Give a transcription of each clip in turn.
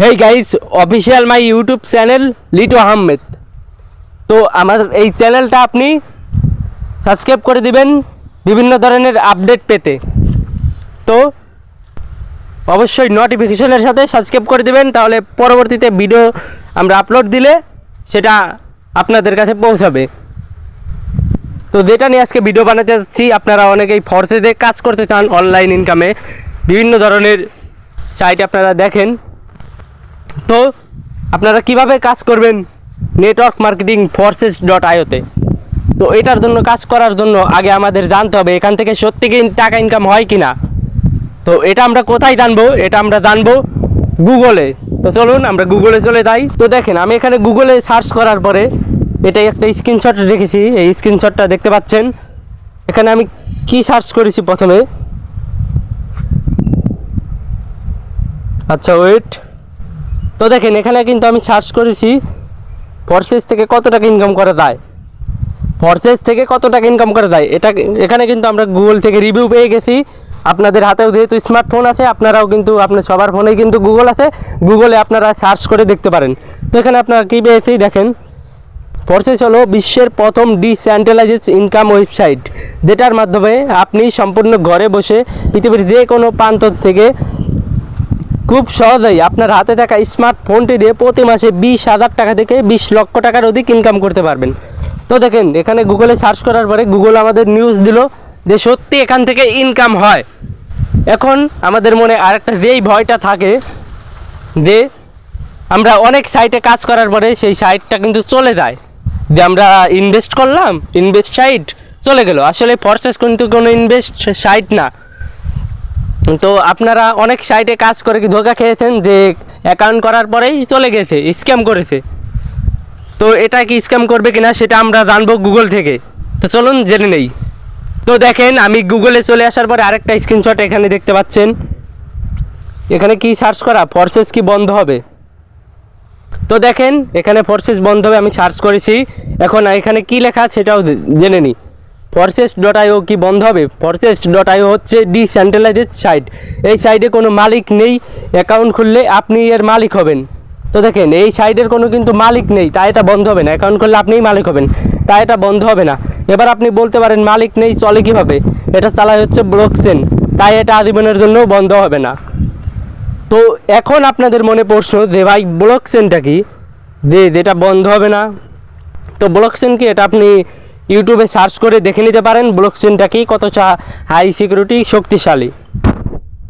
Hey guys official my YouTube channel Litu Ahmed তো আমার এই চ্যানেলটা আপনি সাবস্ক্রাইব করে দিবেন বিভিন্ন ধরনের আপডেট পেতে। তো অবশ্যই নোটিফিকেশনের সাথে সাবস্ক্রাইব করে দিবেন, তাহলে পরবর্তীতে ভিডিও আমরা আপলোড দিলে সেটা আপনাদের কাছে পৌঁছাবে। তো যেটা নিয়ে আজকে ভিডিও বানাতে যাচ্ছি, আপনারা অনেকেই ফর্সেতে কাজ করতে চান অনলাইন ইনকামে বিভিন্ন ধরনের সাইট আপনারা দেখেন। তো আপনারা কীভাবে কাজ করবেন? নেটওয়ার্ক মার্কেটিং ফোর্সেস ডট আইওতে তো। এটার জন্য কাজ করার জন্য আগে আমাদের জানতে হবে এখান থেকে সত্যি কি টাকা ইনকাম হয় কি না তো এটা আমরা কোথায় জানব? এটা আমরা জানব গুগলে। তো চলুন, আমরা গুগলে চলে যাই। তো দেখেন, আমি এখানে গুগলে সার্চ করার পরে এটা একটা স্ক্রিনশট রেখেছি। এই স্ক্রিনশটটা দেখতে পাচ্ছেন। এখানে আমি কি সার্চ করেছি প্রথমে? আচ্ছা ওয়েট তো দেখেন, এখানে কিন্তু আমি সার্চ করেছি ফরসেস থেকে কত টাকা ইনকাম করা যায় ফরসেস থেকে কত টাকা ইনকাম করা যায় এটা এখানে কিন্তু আমরা গুগল থেকে রিভিউ পেয়ে গেছি। আপনাদের হাতেও যেহেতু স্মার্টফোন আছে, আপনারাও কিন্তু, আপনার সবার ফোনেই কিন্তু গুগল আছে। গুগলে আপনারা সার্চ করে দেখতে পারেন। তো এখানে আপনারা কী পেয়েছি, দেখেন। ফোর্সেস হলো বিশ্বের প্রথম ডিসেন্ট্রালাইজড ইনকাম ওয়েবসাইট যেটার মাধ্যমে আপনি সম্পূর্ণ ঘরে বসে পৃথিবীর যে কোনো প্রান্ত থেকে খুব সহজেই আপনার হাতে থাকা স্মার্টফোনটি দিয়ে প্রতি মাসে বিশ হাজার টাকা থেকে বিশ লক্ষ টাকার অধিক ইনকাম করতে পারবেন। তো দেখেন, এখানে গুগলে সার্চ করার পরে গুগল আমাদের নিউজ দিল যে সত্যি এখান থেকে ইনকাম হয়। এখন আমাদের মনে আরেকটা যেই ভয়টা থাকে যে আমরা অনেক সাইটে কাজ করার পরে সেই সাইটটা কিন্তু চলে যায়। যে আমরা ইনভেস্ট করলাম ইনভেস্ট সাইট চলে গেল। আসলে ফরসেস কিন্তু কোনো ইনভেস্ট সাইট না। তো আপনারা অনেক সাইটে কাজ করে কি ধোকা খেয়েছেন যে অ্যাকাউন্ট করার পরেই চলে গেছে স্ক্যাম করেছে। তো এটা কি স্ক্যাম করবে কিনা সেটা আমরা জানব গুগল থেকে। তো চলুন জেনে নেই। তো দেখেন, আমি গুগলে চলে আসার পরে আরেকটা স্ক্রিনশট এখানে দেখতে পাচ্ছেন। এখানে কি সার্চ করা? ফরসেস কি বন্ধ হবে? তো দেখেন, এখানে ফোর্সেস বন্ধ হবে, আমি সার্চ করেছি। এখন এখানে কি লেখা সেটাও জেনে নিই। ফরসেস ডট আইও কি বন্ধ হবে? ফরসেস ডট আইও হচ্ছে ডিসেন্ট্রালাইজড সাইট এই সাইটে কোনো মালিক নেই অ্যাকাউন্ট খুললে আপনি এর মালিক হবেন। তো দেখেন, এই সাইটের কোনো কিন্তু মালিক নেই, তাই এটা বন্ধ হবে না। অ্যাকাউন্ট করলে আপনিই মালিক হবেন, তাই এটা বন্ধ হবে না। এবার আপনি বলতে পারেন, মালিক নেই, চলে কীভাবে? এটা চালায় হচ্ছে ব্লকচেন তাই এটা আজীবনের জন্যও বন্ধ হবে না। তো এখন আপনাদের মনে প্রশ্ন যে ভাই ব্লক চেনটা কি? যে যেটা বন্ধ হবে না। তো ব্লক চেন কি? এটা আপনি ইউটিউবে সার্চ করে দেখে নিতে পারেন ব্লক চেনটা কি কতটা হাই সিকিউরিটি শক্তিশালী।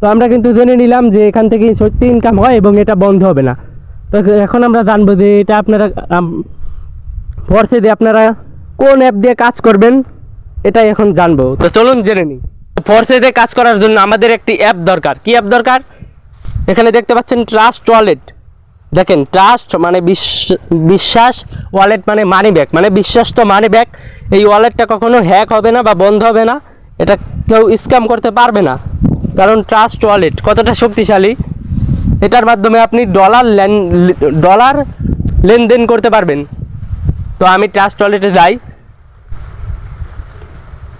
তো আমরা কিন্তু জেনে নিলাম যে এখান থেকে সত্যি ইনকাম হয় এবং এটা বন্ধ হবে না। তো এখন আমরা জানব যে এটা আপনারা ফর্সে দিয়ে আপনারা কোন অ্যাপ দিয়ে কাজ করবেন, এটাই এখন জানব। তো চলুন জেনে নিই। ফর্সে দিয়ে কাজ করার জন্য আমাদের একটি অ্যাপ দরকার। কি অ্যাপ দরকার? এখানে দেখতে পাচ্ছেন ট্রাস্ট ওয়ালেট দেখেন ট্রাস্ট মানে বিশ- বিশ্বাস ওয়ালেট মানে মানি ব্যাগ মানে বিশ্বাস তো মানি ব্যাগ এই ওয়ালেটটা কখনো হ্যাক হবে না বা বন্ধ হবে না, এটা কেউ স্ক্যাম করতে পারবে না। কারণ ট্রাস্ট ওয়ালেট কতটা শক্তিশালী? এটার মাধ্যমে আপনি ডলার ডলার লেনদেন করতে পারবেন। তো আমি ট্রাস্ট ওয়ালেটে যাই।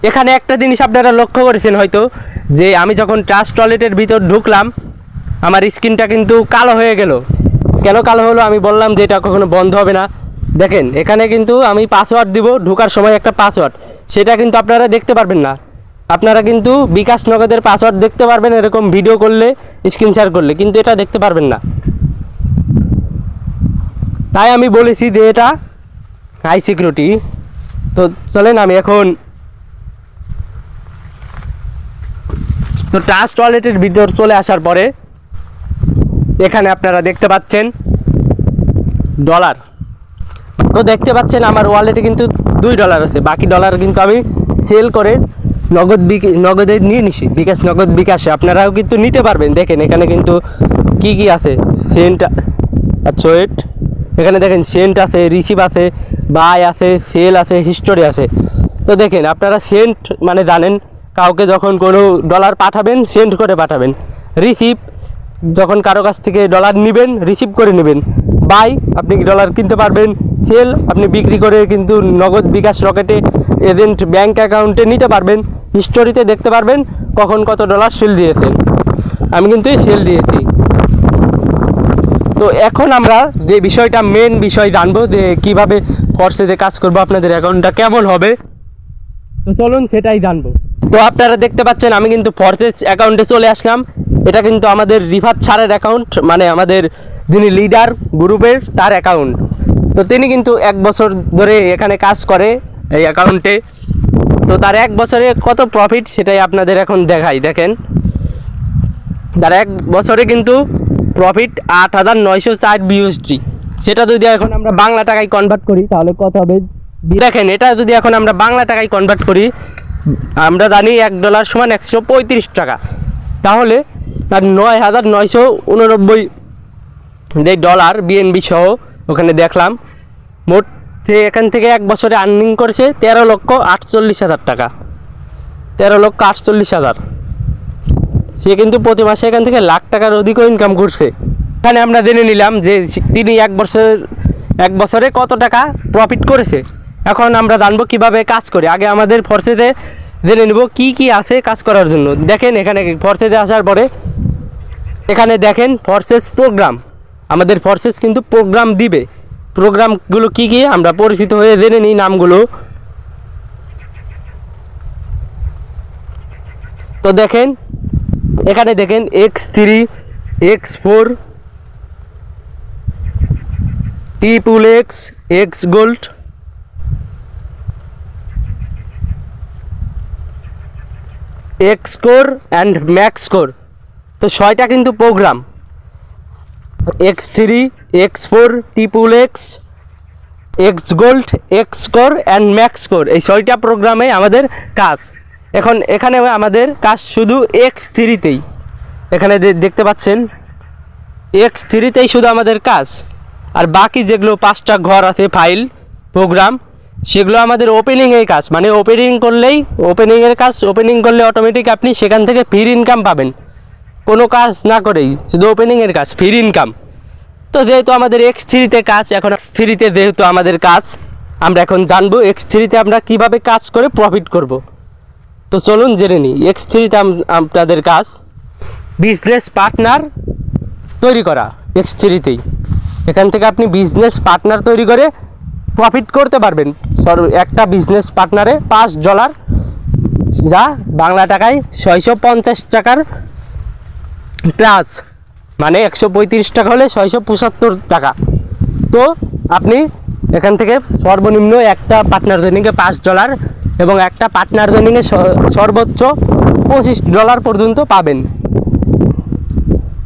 এখানে একটা জিনিস আপনারা লক্ষ্য করেছেন হয়তো, যে আমি যখন ট্রাস্ট টয়লেটের ভিতর ঢুকলাম, আমার স্ক্রিনটা কিন্তু কালো হয়ে গেল। কেন কালো হলো আমি বললাম যে এটা কখনো বন্ধ হবে না। দেখেন, এখানে কিন্তু আমি পাসওয়ার্ড দিব, ঢোকার সময় একটা পাসওয়ার্ড সেটা কিন্তু আপনারা দেখতে পারবেন না। আপনারা কিন্তু বিকাশ নগদের পাসওয়ার্ড দেখতে পারবেন, এরকম ভিডিও করলে স্ক্রিন শেয়ার করলে, কিন্তু এটা দেখতে পারবেন না। তাই আমি বলেছি যে এটা হাই সিকিউরিটি তো চলেন আমি এখন তো ট্রাস্ট ওয়ালেটের ভিতর চলে আসার পরে এখানে আপনারা দেখতে পাচ্ছেন ডলার। তো দেখতে পাচ্ছেন আমার ওয়ালেটে কিন্তু দুই ডলার আছে। বাকি ডলার কিন্তু আমি সেল করে নগদ নগদে নিয়ে নিছি। বিকাশ, নগদ বিকাশে। আপনারাও কিন্তু নিতে পারবেন। দেখেন, এখানে কিন্তু কি কি আছে? সেন্ট আচ্ছা ওয়েট। এখানে দেখেন, সেন্ট আছে, রিসিভ আছে, বাই আছে, সেল আছে, হিস্টোরি আছে। তো দেখেন, আপনারা সেন্ট মানে জানেন, কাউকে যখন কোনো ডলার পাঠাবেন, সেন্ট করে পাঠাবেন। রিসিভ যখন কারও কাছ থেকে ডলার নেবেন রিসিভ করে নেবেন। বাই আপনি ডলার কিনতে পারবেন। সেল আপনি বিক্রি করে কিন্তু নগদ বিকাশ রকেটে এজেন্ট ব্যাংক অ্যাকাউন্টে নিতে পারবেন। হিস্টোরিতে দেখতে পারবেন কখন কত ডলার সেল দিয়েছেন আমি কিন্তু এই সেল দিয়েছি। তো এখন আমরা যে বিষয়টা মেন বিষয় জানব যে কীভাবে ফর্সেতে কাজ করব, আপনাদের অ্যাকাউন্টটা কেমন হবে? তো চলুন সেটাই জানব। তো আপনারা দেখতে পাচ্ছেন, আমি কিন্তু ফর্সেস অ্যাকাউন্টে চলে আসলাম। এটা কিন্তু আমাদের রিফাত স্যারের অ্যাকাউন্ট মানে আমাদের যিনি লিডার গ্রুপের তার অ্যাকাউন্ট তো তিনি কিন্তু এক বছর ধরে এখানে কাজ করে এই অ্যাকাউন্টে তো তার এক বছরে কত প্রফিট সেটাই আপনাদের এখন দেখাই, দেখেন। তার এক বছরে কিন্তু প্রফিট আট হাজার নয়শো চার বিউএসডি সেটা যদি এখন আমরা বাংলা টাকায় কনভার্ট করি, তাহলে কত হবে? দেখেন, এটা যদি এখন আমরা বাংলা টাকায় কনভার্ট করি, আমরা জানি এক ডলার সমান একশো পঁয়ত্রিশ টাকা। তাহলে তার নয় হাজার নয়শো উননব্বই যে ডলার বিএনবি সহ ওখানে দেখলাম। মোট সে এখান থেকে এক বছরে আর্নিং করেছে তেরো লক্ষ আটচল্লিশ হাজার টাকা। তেরো লক্ষ আটচল্লিশ হাজার। সে কিন্তু প্রতি মাসে এখান থেকে লাখ টাকার অধিকও ইনকাম করছে। এখানে আমরা জেনে নিলাম যে তিনি এক বছর, এক বছরে কত টাকা প্রফিট করেছে। এখন আমরা জানব কীভাবে কাজ করে। আগে আমাদের ফর্সেতে জেনে নেব কি কি আছে কাজ করার জন্য। দেখেন এখানে ফর্সেতে আসার পরে এখানে দেখেন ফরসেস প্রোগ্রাম আমাদের ফরসেস কিন্তু প্রোগ্রাম দিবে। প্রোগ্রামগুলো কি কি? আমরা পরিচিত হয়ে জেনে নিই নামগুলো। তো দেখেন, এখানে দেখেন X three X four triple X X gold X core and max core তো ছয়টা কিন্তু program X three X four triple X X gold X core and max core এই ছয়টা প্রোগ্রামে আমাদের কাজ। এখন এখানে আমাদের কাজ শুধু এক্স থ্রিতেই এখানে দেখতে পাচ্ছেন? এক্স থ্রিতেই শুধু আমাদের কাজ। আর বাকি যেগুলো পাঁচটা ঘর আছে ফাইল প্রোগ্রাম সেগুলো আমাদের ওপেনিংয়ের কাজ। মানে ওপেনিং করলেই ওপেনিংয়ের কাজ ওপেনিং করলে অটোমেটিক আপনি সেখান থেকে ফ্রি ইনকাম পাবেন। কোনো কাজ না করেই, শুধু ওপেনিংয়ের কাজ ফ্রি ইনকাম তো যেহেতু আমাদের এক্স থ্রিতে কাজ, এখন এক্স থ্রিতে যেহেতু আমাদের কাজ, আমরা এখন জানব এক্স থ্রিতে আমরা কীভাবে কাজ করে প্রফিট করব। তো চলুন জেনে নিই এক্স থ্রিতে আপনাদের কাজ বিজনেস পার্টনার তৈরি করা এক্স থ্রিতেই। এখান থেকে আপনি বিজনেস পার্টনার তৈরি করে প্রফিট করতে পারবেন। সর- একটা বিজনেস পার্টনারে পাঁচ ডলার যা বাংলা টাকায় ছয়শো পঞ্চাশ টাকার প্লাস মানে একশো পঁয়ত্রিশ টাকা হলে ছয়শো পঁচাত্তর টাকা। তো আপনি এখান থেকে সর্বনিম্ন একটা পার্টনার জয়নিংয়ে পাঁচ ডলার এবং একটা পার্টনার জয়নিংয়ে সর্বোচ্চ পঁচিশ ডলার পর্যন্ত পাবেন।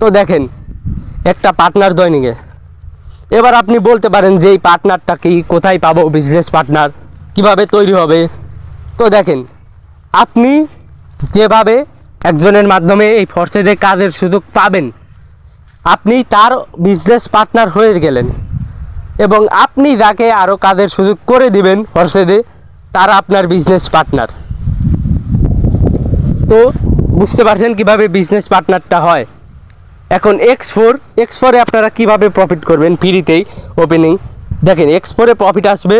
তো দেখেন, একটা পার্টনার জয়নিংয়ে এবার আপনি বলতে পারেন যে এই পার্টনারটা কি, কোথায় পাবো বিজনেস পার্টনার কীভাবে তৈরি হবে? তো দেখেন, আপনি যেভাবে একজনের মাধ্যমে এই ফর্সেতে কাজের সুযোগ পাবেন। আপনি তার বিজনেস পার্টনার হয়ে গেলেন এবং আপনি যাকে আরও কাজের সুযোগ করে দিবেন ফর্সেদে তারা আপনার বিজনেস পার্টনার তো বুঝতে পারছেন কীভাবে বিজনেস পার্টনারটা হয়? এখন এক্স ফোর এক্স ফোরে আপনারা কীভাবে প্রফিট করবেন ফ্রিতেই ওপেনিং দেখেন এক্স ফোরে প্রফিট আসবে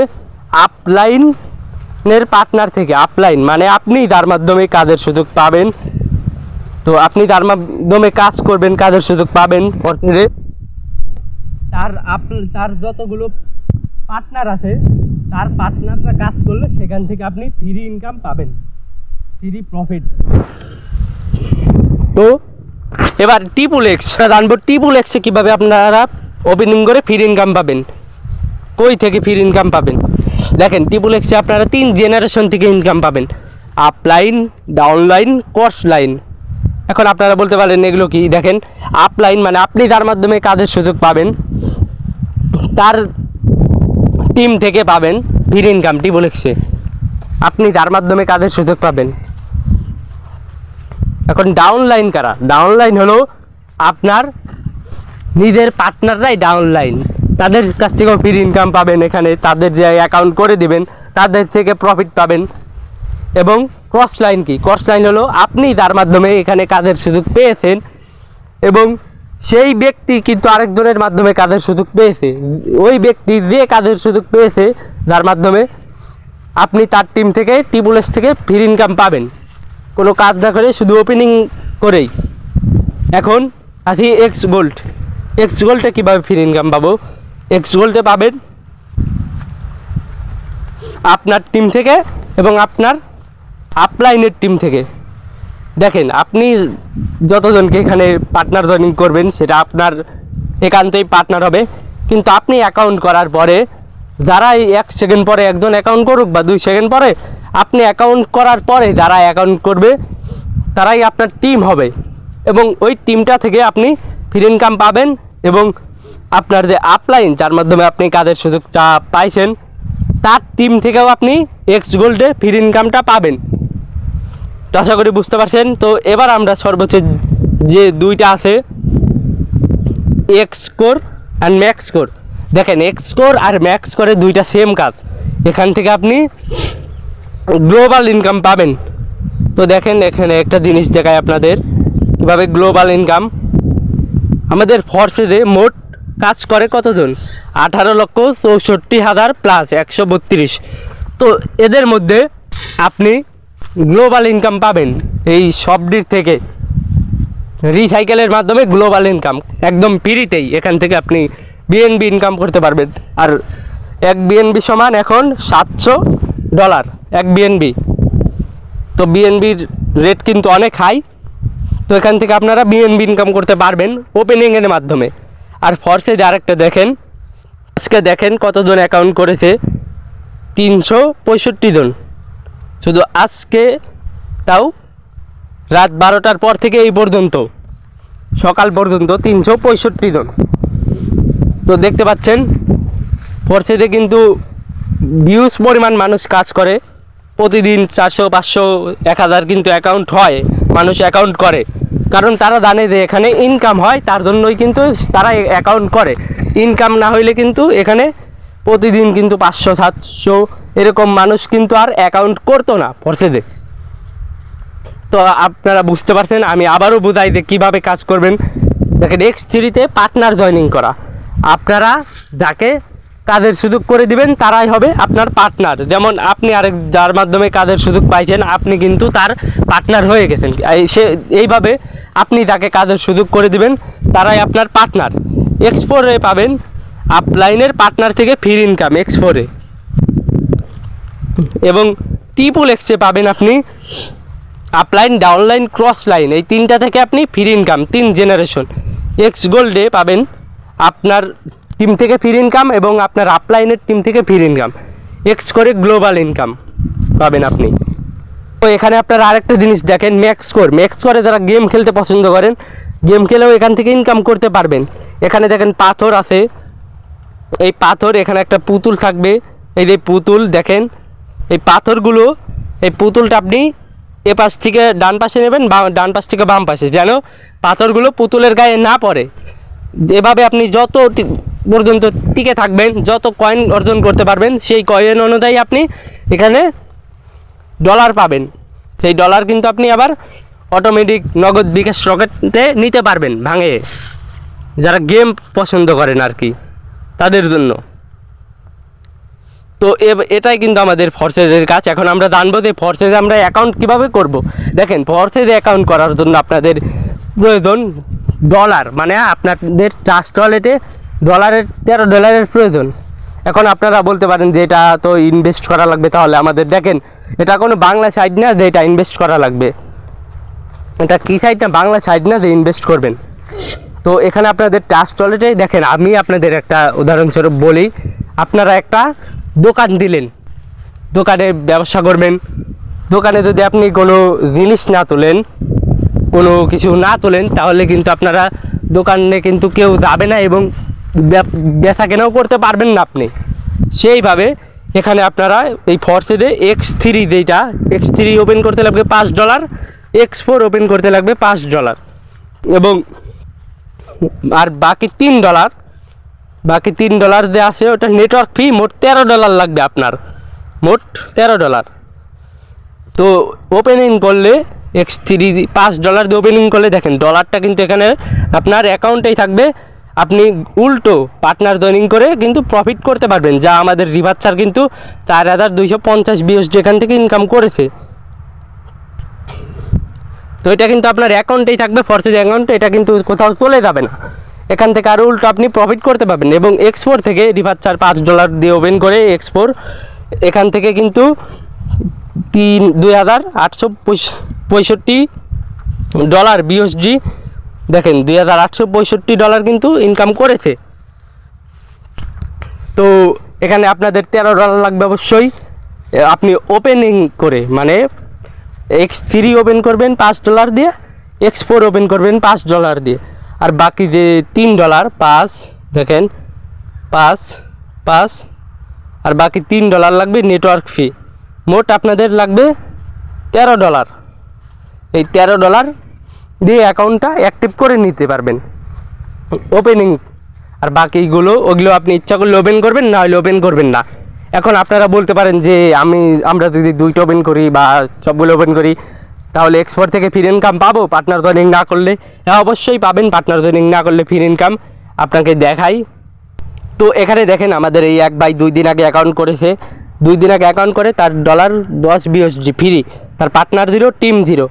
আপলাইনের পার্টনার থেকে আপলাইন মানে আপনি তার মাধ্যমে কাজের সুযোগ পাবেন। তো আপনি তার মাধ্যমে কাজ করবেন কাজের সুযোগ পাবেন পরে তার আপ তার যতগুলো পার্টনার আছে তার পার্টনাররা কাজ করলে সেখান থেকে আপনি ফ্রি ইনকাম পাবেন। ফ্রি প্রফিট তো এবার টিপুল এক্স জানব টিপুল এক্সে কীভাবে আপনারা ওপেনিং করে ফ্রি ইনকাম পাবেন? কই থেকে ফ্রি ইনকাম পাবেন? দেখেন টিপুল এক্সে আপনারা তিন জেনারেশন থেকে ইনকাম পাবেন। আপলাইন ডাউনলাইন কস্ট লাইন এখন আপনারা বলতে পারেন এগুলো কি? দেখেন আপলাইন মানে আপনি তার মাধ্যমে কাজের সুযোগ পাবেন। তার টিম থেকে পাবেন ফ্রি ইনকাম টিপুল এক্সে আপনি তার মাধ্যমে কাজের সুযোগ পাবেন। এখন ডাউনলাইন কারা? ডাউনলাইন হলো আপনার নিজের পার্টনাররাই ডাউনলাইন তাদের কাছ থেকেও ফ্রি ইনকাম পাবেন এখানে, তাদের যে অ্যাকাউন্ট করে দিবেন, তাদের থেকে প্রফিট পাবেন। এবং ক্রস লাইন কি? ক্রস লাইন হলো আপনি তার মাধ্যমে এখানে কাজের সুযোগ পেয়েছেন এবং সেই ব্যক্তি কিন্তু আরেকজনের মাধ্যমে কাজের সুযোগ পেয়েছে। ওই ব্যক্তি যে কাজের সুযোগ পেয়েছে, যার মাধ্যমে আপনি তার টিম থেকে টিবুলেস থেকে ফ্রি ইনকাম পাবেন। কোনো কাজ না করে, শুধু ওপেনিং করেই। এখন আছি এক্স গোল্ড এক্স গোল্ডে কীভাবে ফ্রি ইনকাম পাবো? এক্স গোল্ডে পাবেন আপনার টিম থেকে এবং আপনার আপলাইনের টিম থেকে। দেখেন, আপনি যতজনকে এখানে পার্টনার জয়েনিং করবেন, সেটা আপনার একান্তই পার্টনার হবে। কিন্তু আপনি অ্যাকাউন্ট করার পরে, যারা এক সেকেন্ড পরে একজন অ্যাকাউন্ট করুক বা দুই সেকেন্ড পরে, আপনি অ্যাকাউন্ট করার পরে যারা অ্যাকাউন্ট করবে, তারাই আপনার টিম হবে। এবং ওই টিমটা থেকে আপনি ফ্রি ইনকাম পাবেন এবং আপনার যে আপলাইন যার মাধ্যমে আপনি কাজের সুযোগটা পাইছেন, তার টিম থেকেও আপনি এক্স গোল্ডে ফ্রি ইনকামটা পাবেন। তো আশা করি বুঝতে পারছেন। তো এবার আমরা সর্বোচ্চ যে দুইটা আছে X score and max score দেখেন এক্স স্কোর আর ম্যাক্স স্কোরে দুইটা সেম কাজ। এখান থেকে আপনি গ্লোবাল ইনকাম পাবেন। তো দেখেন, এখানে একটা জিনিস দেখায় আপনাদের। কীভাবে গ্লোবাল ইনকাম আমাদের ফর্সেজে মোট কাজ করে কতজন? আঠারো লক্ষ চৌষট্টি হাজার প্লাস একশো বত্রিশ। তো এদের মধ্যে আপনি গ্লোবাল ইনকাম পাবেন। এই সবটির থেকে রিসাইকেলের মাধ্যমে গ্লোবাল ইনকাম একদম ফ্রিতেই এখান থেকে আপনি বিএনবি ইনকাম করতে পারবেন। আর এক বিএনবি সমান এখন সাতশো ডলার এক বিএনবি তো বিএনবির রেট কিন্তু অনেক হাই তো এখান থেকে আপনারা বিএনবি ইনকাম করতে পারবেন ওপেনিংয়ের মাধ্যমে। আর ফর্সেজ আরেকটা দেখেন, আজকে দেখেন কতজন অ্যাকাউন্ট করেছে? তিনশো পঁয়ষট্টি জন। শুধু আজকে, তাও রাত বারোটার পর থেকে এই পর্যন্ত। সকাল পর্যন্ত তিনশো পঁয়ষট্টি জন। তো দেখতে পাচ্ছেন ফোর্সেতে কিন্তু ভিউজ পরিমাণ মানুষ কাজ করে। প্রতিদিন চারশো, পাঁচশো, এক হাজার কিন্তু অ্যাকাউন্ট হয়, মানুষ অ্যাকাউন্ট করে। কারণ তারা জানে যে এখানে ইনকাম হয়, তার জন্যই কিন্তু তারা অ্যাকাউন্ট করে। ইনকাম না হইলে কিন্তু এখানে প্রতিদিন কিন্তু পাঁচশো, সাতশো এরকম মানুষ কিন্তু আর অ্যাকাউন্ট করতো না ফোর্সেতে তো আপনারা বুঝতে পারছেন, আমি আবারও বুঝাই যে কীভাবে কাজ করবেন। দেখেন এক্স থ্রিতে পার্টনার জয়েনিং করা। আপনারা যাকে কাজের সুযোগ করে দিবেন, তারাই হবে আপনার পার্টনার যেমন আপনি আরেক, যার মাধ্যমে কাজের সুযোগ পাইছেন, আপনি কিন্তু তার পার্টনার হয়ে গেছেন। সে, এইভাবে আপনি যাকে কাজের সুযোগ করে দিবেন, তারাই আপনার পার্টনার এক্সপোরে পাবেন আপলাইনের পার্টনার থেকে ফ্রি ইনকাম এক্স ফোরে এবং ট্রিপল এক্সে পাবেন আপনি আপলাইন ডাউনলাইন ক্রস লাইন এই তিনটা থেকে আপনি ফ্রি ইনকাম তিন জেনারেশন এক্স গোল্ডে পাবেন আপনার টিম থেকে ফ্রি ইনকাম এবং আপনার আপলাইনের টিম থেকে ফ্রি ইনকাম এক্স করে গ্লোবাল ইনকাম পাবেন আপনি। তো এখানে আপনারা আরেকটা জিনিস দেখেন ম্যাক্স স্কোর ম্যাক্স স্কোরে যারা গেম খেলতে পছন্দ করেন গেম খেলেও এখান থেকে ইনকাম করতে পারবেন। এখানে দেখেন পাথর আছে এই পাথর, এখানে একটা পুতুল থাকবে। এই যে পুতুল, দেখেন। এই পাথরগুলো, এই পুতুলটা আপনি এ পাশ থেকে ডান পাশে নেবেন, বা- ডান পাশ থেকে বাম পাশে। যেন পাথরগুলো পুতুলের গায়ে না পড়ে। এভাবে আপনি যত পর্যন্ত টিকে থাকবেন, যত কয়েন অর্জন করতে পারবেন, সেই কয়েন অনুযায়ী আপনি এখানে ডলার পাবেন। সেই ডলার কিন্তু আপনি আবার অটোমেটিক নগদ বিকাশ রকেটে নিতে পারবেন, ভাঙে। যারা গেম পছন্দ করেন আর কি। তাদের জন্য। তো এটাই কিন্তু আমাদের ফর্সেজের কাজ। এখন আমরা জানব যে ফর্সেজে আমরা অ্যাকাউন্ট কীভাবে করব। দেখেন ফর্সেজে অ্যাকাউন্ট করার জন্য আপনাদের প্রয়োজন ডলার মানে আপনাদের ট্রাস্ট ওয়ালেটে ডলারের তেরো ডলারের প্রয়োজন। এখন আপনারা বলতে পারেন যে এটা তো ইনভেস্ট করা লাগবে, তাহলে আমাদের দেখেন, এটা কোনো বাংলা সাইড না যে এটা ইনভেস্ট করা লাগবে। এটা কী সাইড না? বাংলা সাইড না যে ইনভেস্ট করবেন। তো এখানে আপনাদের টাচ ওয়ালেটে দেখেন, আমি আপনাদের একটা উদাহরণস্বরূপ বলি। আপনারা একটা দোকান দিলেন দোকানে ব্যবসা করবেন। দোকানে যদি আপনি কোনো জিনিস না তোলেন, কোনো কিছু না তোলেন, তাহলে কিন্তু আপনারা দোকানে কিন্তু কেউ যাবে না এবং বেচা কেনাও করতে পারবেন না আপনি। সেইভাবে এখানে আপনারা এই ফর্সেদে এক্স থ্রি যেটা এক্স থ্রি ওপেন করতে লাগবে পাঁচ ডলার এক্স ফোর ওপেন করতে লাগবে পাঁচ ডলার এবং আর বাকি তিন ডলার বাকি তিন ডলার যে আছে, ওটা নেটওয়ার্ক ফি মোট তেরো ডলার লাগবে আপনার। মোট তেরো ডলার তো ওপেনিং করলে এক্স থ্রি পাঁচ ডলার দিয়ে ওপেনিং করলে দেখেন ডলারটা কিন্তু এখানে আপনার অ্যাকাউন্টেই থাকবে। আপনি উল্টো পার্টনার জয়েনিং করে কিন্তু প্রফিট করতে পারবেন। যা আমাদের রিভার চার কিন্তু চার হাজার দুইশো পঞ্চাশ বিএসডি এখান থেকে ইনকাম করেছে। তো এটা কিন্তু আপনার অ্যাকাউন্টেই থাকবে ফরচেজ অ্যাকাউন্ট এটা কিন্তু কোথাও চলে যাবে না। এখান থেকে আরও উল্টো আপনি প্রফিট করতে পারবেন এবং এক্সপোর থেকে রিভার চার পাঁচ ডলার দিয়ে ওপেন করে এক্সপোর এখান থেকে কিন্তু তিন, দুই হাজার আটশো পঁয়ষট্টি ডলার বিএসজি দেখেন দুই হাজার আটশো পঁয়ষট্টি ডলার কিন্তু ইনকাম করেছে। তো এখানে আপনাদের তেরো ডলার লাগবে অবশ্যই। আপনি ওপেনিং করে মানে এক্স থ্রি ওপেন করবেন, পাঁচ ডলার দিয়ে এক্স ফোর ওপেন করবেন, পাঁচ ডলার দিয়ে। আর বাকি যে তিন ডলার পাঁচ, দেখেন, পাঁচ পাঁচ, আর বাকি তিন ডলার লাগবে নেটওয়ার্ক ফি মোট আপনাদের লাগবে তেরো ডলার এই তেরো ডলার দিয়ে অ্যাকাউন্টটা অ্যাক্টিভ করে নিতে পারবেন। ওপেনিং আর বাকিগুলো, ওগুলো আপনি ইচ্ছা করলে ওপেন করবেন, না হলে ওপেন করবেন না। এখন আপনারা বলতে পারেন যে আমি, আমরা যদি দুইটা ওপেন করি বা সবগুলো ওপেন করি, তাহলে এক্সপোর্ট থেকে ফ্রি ইনকাম পাবো পার্টনার জয়েনিং না করলে? হ্যাঁ অবশ্যই পাবেন পার্টনার জয়েনিং না করলে ফ্রি ইনকাম আপনাকে দেখাই। তো এখানে দেখেন আমাদের এই এক ভাই দুই দিন আগে অ্যাকাউন্ট করেছে। দুই দিন আগে অ্যাকাউন্ট করে, তার ডলার দশ বিএসজি ফ্রি তার পার্টনার জিরো টিম জিরো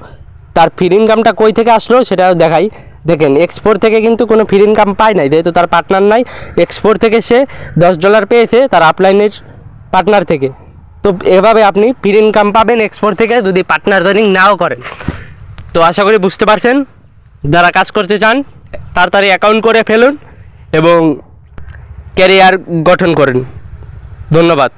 তার ফ্রি ইনকামটা কই থেকে আসলো সেটাও দেখাই। দেখেন এক্সপোর্ট থেকে কিন্তু কোনো ফ্রি ইনকাম পায় নাই, যেহেতু তার পার্টনার নাই এক্সপোর্ট থেকে সে দশ ডলার পেয়েছে, তার আপলাইনের পার্টনার থেকে। তো এভাবে আপনি ফির ইনকাম পাবেন এক্সপোর্ট থেকে যদি পার্টনার জয়েনিং নাও করেন। তো আশা করি বুঝতে পারছেন। যারা কাজ করতে চান, তাড়াতাড়ি অ্যাকাউন্ট করে ফেলুন এবং ক্যারিয়ার গঠন করেন। ধন্যবাদ।